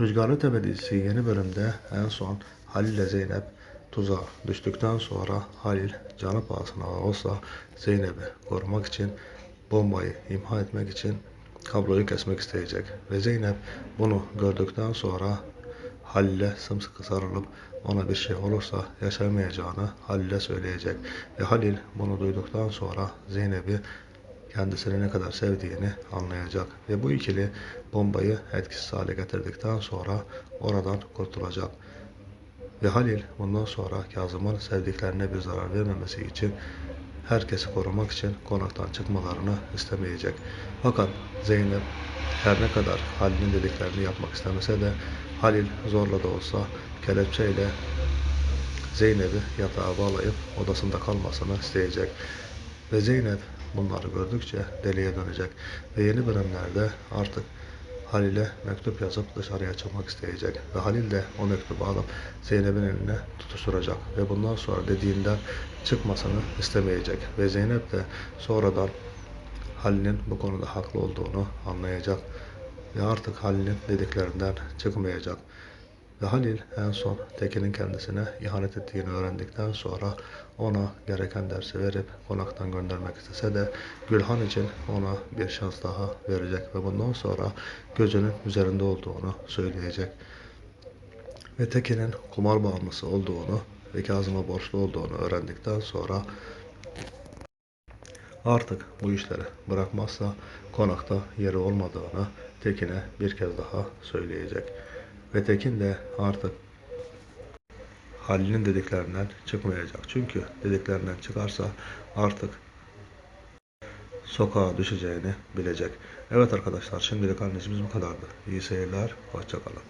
Rüzgarlı Tepe dizisi yeni bölümde en son Halil ile Zeynep tuzağa düştükten sonra Halil canı pahasına olsa Zeynep'i korumak için bombayı imha etmek için kabloyu kesmek isteyecek. Ve Zeynep bunu gördükten sonra Halil'e sımsıkı sarılıp ona bir şey olursa yaşamayacağını Halil'e söyleyecek. Ve Halil bunu duyduktan sonra Zeynep'i kendisini ne kadar sevdiğini anlayacak ve bu ikili bombayı etkisiz hale getirdikten sonra oradan kurtulacak. Ve Halil bundan sonra Kazım'ın sevdiklerine bir zarar vermemesi için herkesi korumak için konaktan çıkmalarını istemeyecek. Fakat Zeynep her ne kadar Halil'in dediklerini yapmak istemese de Halil zorla da olsa kelepçeyle Zeynep'i yatağa bağlayıp odasında kalmasını isteyecek. Ve Zeynep bunları gördükçe deliye dönecek. Ve yeni bölümlerde artık Halil'e mektup yazıp dışarıya çıkmak isteyecek. Ve Halil de o mektubu alıp Zeynep'in eline tutuşturacak. Ve bundan sonra dediğinden çıkmasını istemeyecek. Ve Zeynep de sonradan Halil'in bu konuda haklı olduğunu anlayacak. Ve artık Halil'in dediklerinden çıkmayacak. Ve Halil en son Tekin'in kendisine ihanet ettiğini öğrendikten sonra ona gereken dersi verip konaktan göndermek istese de Gülhan için ona bir şans daha verecek ve bundan sonra gözünün üzerinde olduğunu söyleyecek. Ve Tekin'in kumar bağımlısı olduğunu ve Kazım'a borçlu olduğunu öğrendikten sonra artık bu işleri bırakmazsa konakta yeri olmadığını Tekin'e bir kez daha söyleyecek. Ve Tekin de artık Halil'in dediklerinden çıkmayacak. Çünkü dediklerinden çıkarsa artık sokağa düşeceğini bilecek. Evet arkadaşlar şimdilik analizimiz bu kadardı. İyi seyirler, hoşçakalın.